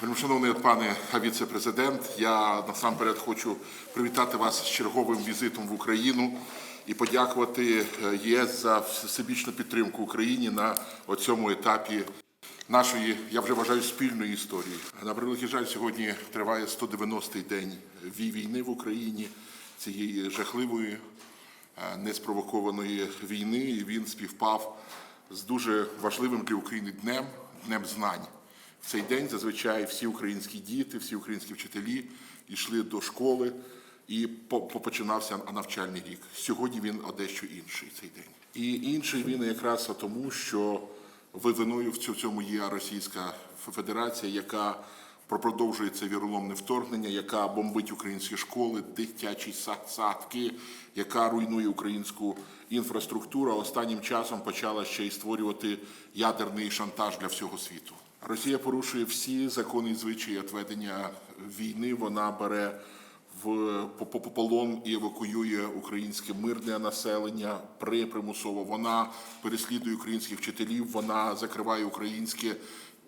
Шановний пане віце-президент, я насамперед хочу привітати вас з черговим візитом в Україну і подякувати е, ЄС за всебічну підтримку Україні на цьому етапі нашої, я вже вважаю, спільної історії. На превеликий жаль, сьогодні триває 190-й день вій- війни в Україні, цієї жахливої, е, неспровокованої війни, і він співпав з дуже важливим для України днем, днем знань. В цей день зазвичай всі українські діти, всі українські вчителі йшли до школи і по- по- починався навчальний рік. Сьогодні він дещо інший цей день. І інший він якраз тому, що виною в цьому є Російська Федерація, яка продовжує це віроломне вторгнення, яка бомбить українські школи, дитячі сад- садки, яка руйнує українську інфраструктуру. Останнім часом почала ще й створювати ядерний шантаж для всього світу. Росія порушує всі закони і звичаї відведення війни. Вона бере в по- по- полон і евакуює українське мирне населення при примусово. Вона переслідує українських вчителів. Вона закриває українське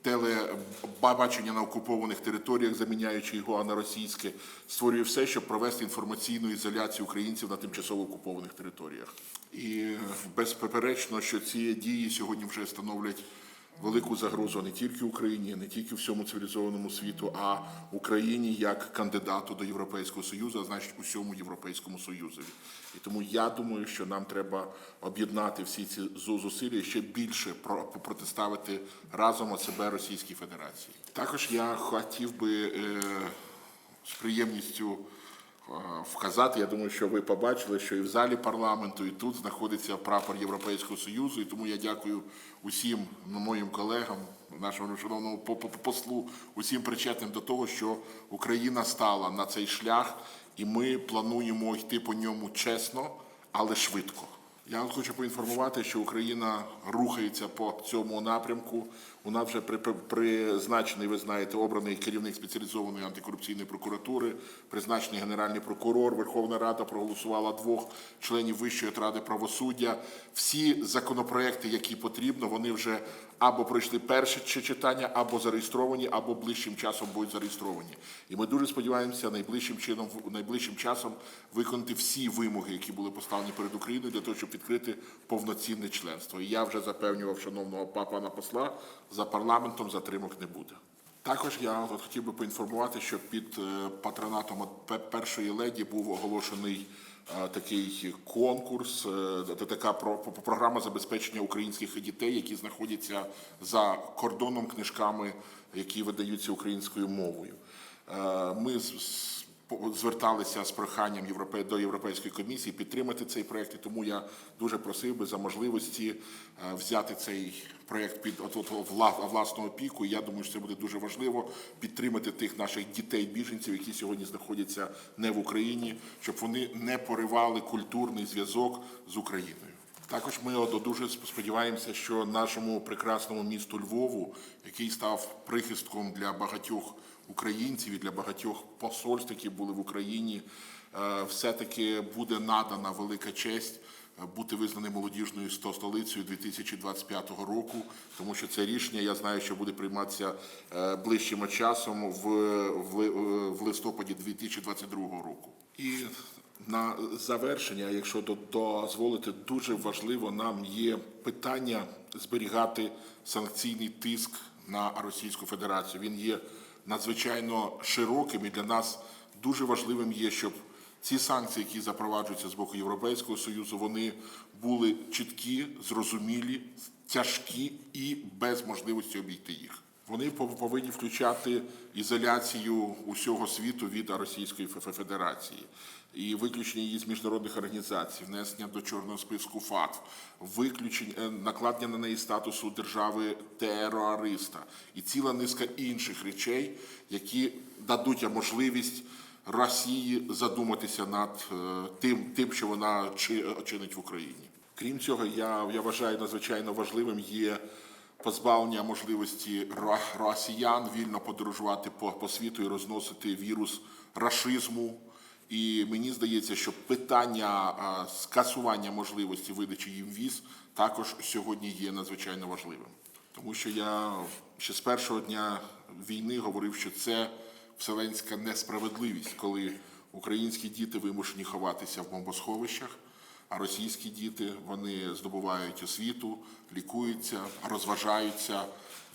телебачення на окупованих територіях, заміняючи його на російське, створює все, щоб провести інформаційну ізоляцію українців на тимчасово окупованих територіях. І безперечно, що ці дії сьогодні вже становлять велику загрозу не тільки Україні, не тільки всьому цивілізованому світу, а Україні як кандидату до Європейського Союзу, а значить усьому Європейському Союзові. І тому я думаю, що нам треба об'єднати всі ці зусилля ще більше про- протиставити разом от себе Російській Федерації. Також я хотів би е, з приємністю вказати. Я думаю, що ви побачили, що і в залі парламенту, і тут знаходиться прапор Європейського Союзу. І тому я дякую усім моїм колегам, нашому шановному по- по- послу, усім причетним до того, що Україна стала на цей шлях, і ми плануємо йти по ньому чесно, але швидко. Я хочу поінформувати, що Україна рухається по цьому напрямку. У нас вже при- при- призначений, ви знаєте, обраний керівник спеціалізованої антикорупційної прокуратури, призначений генеральний прокурор. Верховна Рада проголосувала двох членів Вищої ради правосуддя. Всі законопроекти, які потрібно, вони вже або пройшли перше чи- читання, або зареєстровані, або ближчим часом будуть зареєстровані. І ми дуже сподіваємося найближчим чином, найближчим часом виконати всі вимоги, які були поставлені перед Україною, для того, щоб відкрити повноцінне членство. І я вже запевнював шановного па- пана посла, за парламентом затримок не буде. Також я от хотів би поінформувати, що під е, патронатом першої леді був оголошений е, такий конкурс, е, така про- про- програма забезпечення українських дітей, які знаходяться за кордоном книжками, які видаються українською мовою. Ми зверталися з проханням до Європейської комісії підтримати цей проект, і тому я дуже просив би за можливості е, взяти цей проект під от, от, власну опіку. І я думаю, що це буде дуже важливо підтримати тих наших дітей-біженців, які сьогодні знаходяться не в Україні, щоб вони не поривали культурний зв'язок з Україною. Також ми дуже сподіваємося, що нашому прекрасному місту Львову, який став прихистком для багатьох українців і для багатьох посольств, які були в Україні, е, все-таки буде надана велика честь бути визнаним молодіжною сто- столицею 2025 року, тому що це рішення, я знаю, що буде прийматися е, ближчим часом в, в, е, в листопаді 2022 року. І на завершення, якщо до- дозволите, дуже важливо нам є питання зберігати санкційний тиск на Російську Федерацію. Він є надзвичайно широким і для нас дуже важливим є, щоб ці санкції, які запроваджуються з боку Європейського Союзу, вони були чіткі, зрозумілі, тяжкі і без можливості обійти їх. Вони пов- повинні включати ізоляцію усього світу від Російської Федерації і виключення її з міжнародних організацій, внесення до чорного списку ФАТФ, виключення е, накладення на неї статусу держави терориста і ціла низка інших речей, які дадуть можливість Росії задуматися над е, тим, тим, що вона чи- чинить в Україні. Крім цього, я, я вважаю надзвичайно важливим є позбавлення можливості ро- росіян вільно подорожувати по, по світу і розносити вірус рашизму. І мені здається, що питання скасування можливості видачі їм віз також сьогодні є надзвичайно важливим. Тому що я ще з першого дня війни говорив, що це вселенська несправедливість, коли українські діти вимушені ховатися в бомбосховищах, а російські діти вони здобувають освіту, лікуються, розважаються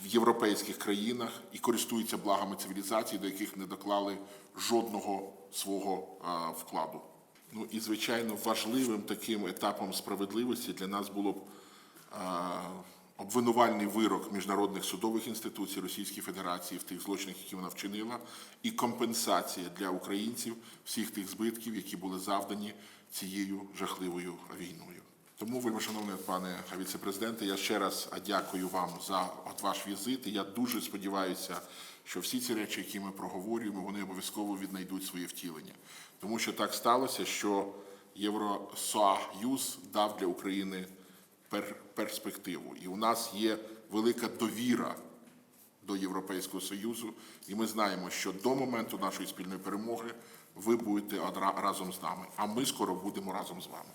в європейських країнах і користуються благами цивілізації, до яких не доклали жодного свого а, вкладу. Ну і звичайно важливим таким етапом справедливості для нас було б а, обвинувальний вирок міжнародних судових інституцій Російської Федерації в тих злочинах, які вона вчинила, і компенсація для українців всіх тих збитків, які були завдані цією жахливою війною. Тому, вельмишановний пане віце-президенте, я ще раз дякую вам за от ваш візит. Я дуже сподіваюся, що всі ці речі, які ми проговорюємо, вони обов'язково віднайдуть своє втілення. Тому що так сталося, що Євросоюз дав для України пер- перспективу. І у нас є велика довіра до Європейського Союзу, і ми знаємо, що до моменту нашої спільної перемоги ви будете разом з нами, а ми скоро будемо разом з вами.